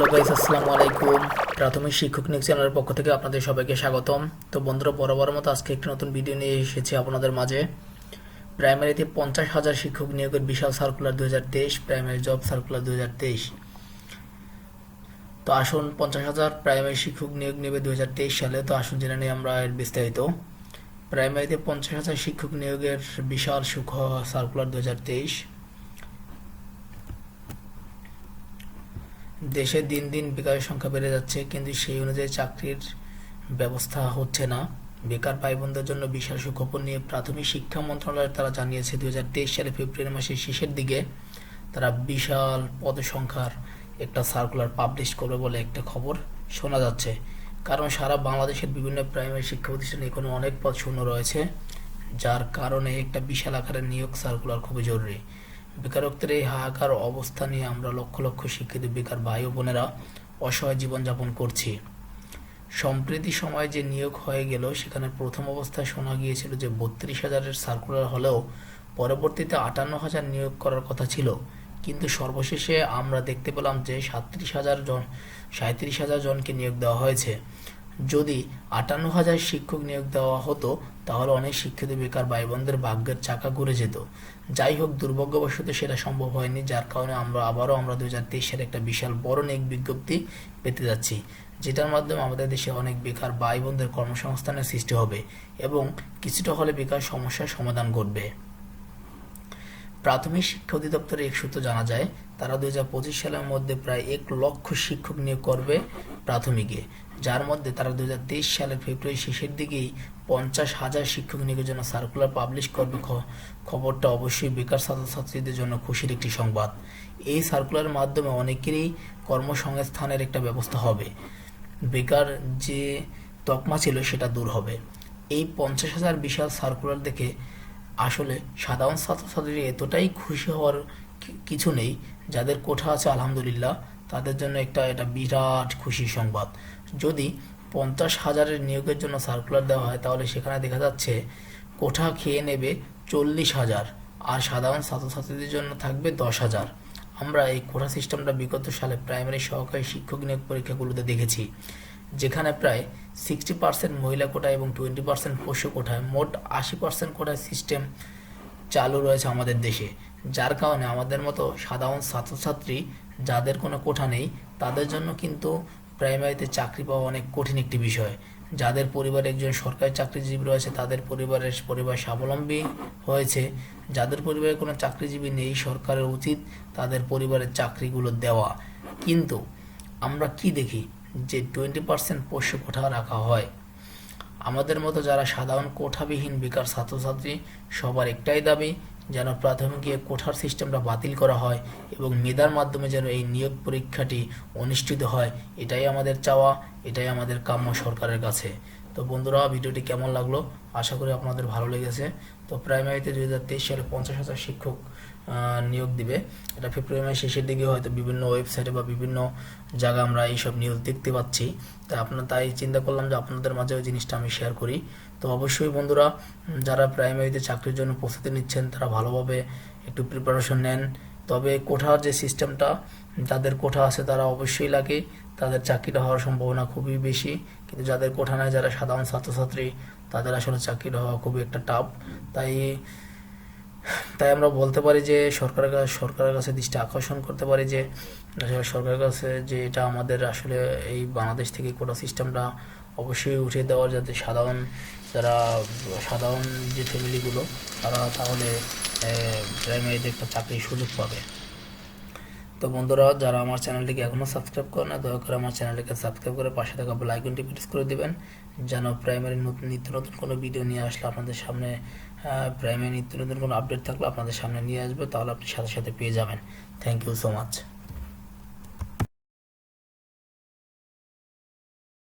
Guys, আসসালামু আলাইকুম। প্রাথমিক শিক্ষক নিয়োগ চ্যানেলের পক্ষ থেকে আপনাদের সবাইকে স্বাগতম। তো বন্ধুরা, বরাবর মতো আজকে একটি নতুন ভিডিও নিয়ে এসেছি আপনাদের মাঝে। প্রাইমারিতে পঞ্চাশ হাজার শিক্ষক নিয়োগের বিশাল সার্কুলার দু হাজার তেইশ প্রাইমারি জব সার্কুলার দু হাজার তেইশ। তো আসুন, পঞ্চাশ হাজার প্রাইমারি শিক্ষক নিয়োগ নেবে দু হাজার তেইশ সালে। তো আসুন, জেনে নিই আমরা এর বিস্তারিত। প্রাইমারিতে পঞ্চাশ হাজার শিক্ষক নিয়োগের বিশাল সুখ সার্কুলার দু হাজার তেইশ। দেশে দিন দিন বেকারের সংখ্যা বেড়ে যাচ্ছে, কিন্তু সেই অনুযায়ী চাকরির ব্যবস্থা হচ্ছে না। বেকার ভাই বোনদের জন্য বিশাল সুখবর নিয়ে প্রাথমিক শিক্ষা মন্ত্রণালয় তারা জানিয়েছে দু সালে ফেব্রুয়ারি মাসের শেষের দিকে তারা বিশাল পদসংখ্যার একটা সার্কুলার পাবলিশ করবে বলে একটা খবর শোনা যাচ্ছে। কারণ সারা বাংলাদেশের বিভিন্ন প্রাইমারি শিক্ষা প্রতিষ্ঠানে এখনও অনেক পদ শূন্য রয়েছে, যার কারণে একটা বিশাল আকারের নিয়োগ সার্কুলার খুবই জরুরি। বেকারত্বের এই হাহাকার অবস্থা নিয়ে আমরা লক্ষ লক্ষ শিক্ষিত বেকার ভাই বোনেরা অসহায় জীবনযাপন করছি। সম্প্রতি সময় যে নিয়োগ হয়ে গেল, সেখানে প্রথম অবস্থায় শোনা গিয়েছিল যে বত্রিশ হাজারের সার্কুলার হলেও পরবর্তীতে আটান্ন হাজার নিয়োগ করার কথা ছিল। কিন্তু সর্বশেষে আমরা দেখতে পেলাম যে সাঁত্রিশ হাজার জন, সাঁত্রিশ হাজার জনকে নিয়োগ দেওয়া হয়েছে। যদি আটান্ন হাজার শিক্ষক নিয়োগ দেওয়া হতো তাহলে অনেক শিক্ষিত বেকার ভাই বোনদের ভাগ্যের চাকা ঘুরে যেত। যাই হোক, দুর্ভাগ্যবশত সেটা সম্ভব হয়নি, যার কারণে আমরা আবারও আমরা দু হাজার তেইশ সালে একটা বিশাল বড় নিয়োগ বিজ্ঞপ্তি পেতে যাচ্ছি, যেটার মাধ্যমে আমাদের দেশে অনেক বেকার ভাই বোনদের কর্মসংস্থানের সৃষ্টি হবে এবং কিছুটা হলে বেকার সমস্যার সমাধান ঘটবে। প্রাথমিক শিক্ষা অধিদপ্তরের এক সূত্র জানা যায়, তারা দুই হাজার পঁচিশ সালের মধ্যে প্রায় এক লক্ষ শিক্ষক নিয়োগ করবে প্রাথমিকে, যার মধ্যে তারা দু হাজার তেইশ সালের ফেব্রুয়ারি শেষের দিকেই পঞ্চাশ হাজার শিক্ষক নিয়োগের জন্য সার্কুলার পাবলিশ করবে খবরটা অবশ্যই বেকার ছাত্রছাত্রীদের জন্য খুশির একটি সংবাদ। এই সার্কুলারের মাধ্যমে অনেকেরই কর্মসংস্থানের একটা ব্যবস্থা হবে। বেকার যে তকমা ছিল সেটা দূর হবে। এই পঞ্চাশ হাজার বিশাল সার্কুলার দেখে আসলে সাধারণ ছাত্রছাত্রীরা এতটাই খুশি হওয়ার কিছু নেই, যাদের কোঠা আছে আলহামদুলিল্লাহ। তাদের জন্য একটা, এটা বিরাট খুশির সংবাদ। যদি পঞ্চাশ হাজারের নিয়োগের জন্য সার্কুলার দেওয়া হয়, তাহলে সেখানে দেখা যাচ্ছে কোঠা খেয়ে নেবে চল্লিশ হাজার, আর সাধারণ ছাত্রছাত্রীদের জন্য থাকবে দশ হাজার। আমরা এই কোঠা সিস্টেমটা বিগত সালে প্রাইমারি সহকারী শিক্ষক নিয়োগ পরীক্ষাগুলোতে দেখেছি, যেখানে প্রায় সিক্সটি পার্সেন্ট মহিলা কোটা এবং টোয়েন্টি পার্সেন্ট পশু কোটায় মোট আশি পার্সেন্ট কোটায় সিস্টেম চালু রয়েছে আমাদের দেশে। যার কারণে আমাদের মতো সাধারণ ছাত্রছাত্রী যাদের কোনো কোঠা নেই, তাদের জন্য কিন্তু প্রাইমারিতে চাকরি পাওয়া অনেক কঠিন একটি বিষয়। যাদের পরিবারে একজন সরকারি চাকরিজীবী রয়েছে, তাদের পরিবারের পরিবার স্বাবলম্বী হয়েছে। যাদের পরিবারে কোনো চাকরিজীবী নেই, সরকারের উচিত তাদের পরিবারের চাকরিগুলো দেওয়া। কিন্তু আমরা কি দেখি? যে টোয়েন্টি পার্সেন্ট পোষ্য কোঠা রাখা হয়। আমাদের মতো যারা সাধারণ কোঠাবিহীন বেকার ছাত্রছাত্রী, সবার একটাই দাবি যেন প্রাথমিক কোঠার সিস্টেমটা বাতিল করা হয় এবং মেধার মাধ্যমে যেন এই নিয়োগ পরীক্ষাটি অনুষ্ঠিত হয়। এটাই আমাদের চাওয়া, এটাই আমাদের কাম্য সরকারের কাছে। তো বন্ধুরা, ভিডিওটি কেমন লাগল? আশা করি আপনাদের ভালো লেগেছে। তো প্রাইমারিতে দুই হাজার তেইশ সালে পঞ্চাশ হাজার শিক্ষক নিয়োগ দিবে। এটা ফেব্রুয়ারি মাসের শেষের দিকে হয়তো বিভিন্ন ওয়েবসাইটে বা বিভিন্ন জায়গা আমরা এইসব নিউজ দেখতে পাচ্ছি। তা আপনার তাই চিন্তা করলাম যে আপনাদের মাঝে ওই জিনিসটা আমি শেয়ার করি। তো অবশ্যই বন্ধুরা, যারা প্রাইমারিতে চাকরির জন্য প্রস্তুতি নিচ্ছেন, তারা ভালোভাবে একটু প্রিপারেশন নেন। তবে কোঠার যে সিস্টেমটা যাদের কোঠা আছে তারা অবশ্যই লাগে। তাদের চাকরিটা হওয়ার সম্ভাবনা খুবই বেশি। কিন্তু যাদের কোঠা নাই, যারা সাধারণ ছাত্রছাত্রী, তাদের আসলে চাকরিটা হওয়া খুবই একটা টাফ তাই তাই আমরা বলতে পারি যে সরকারের কাছে সরকারের কাছে দৃষ্টি আকর্ষণ করতে পারি যে, আসলে সরকারের কাছে যে এটা আমাদের আসলে এই বাংলাদেশ থেকে কোটা সিস্টেমটা অবশ্যই উঠিয়ে দেওয়ার যাতে সাধারণ, যারা সাধারণ যে ফ্যামিলিগুলো তারা তাহলে প্রাইমারিতে একটা চাকরির সুযোগ পাবে। তো বন্ধুরা, যারা আমার চ্যানেলটিকে এখনও সাবস্ক্রাইব করে না, দয়া করে আমার চ্যানেলটিকে সাবস্ক্রাইব করে পাশে থাকা বেল আইকনটি প্রেস করে দেবেন, যেন প্রাইমারি নতুন, নিত্য নতুন কোনো ভিডিও নিয়ে আসলে আপনাদের সামনে প্রাইমারি নিত্য নতুন কোনো আপডেট থাকলে আপনাদের সামনে নিয়ে আসবে, তাহলে আপনি সাথে সাথে পেয়ে যাবেন। Thank you so much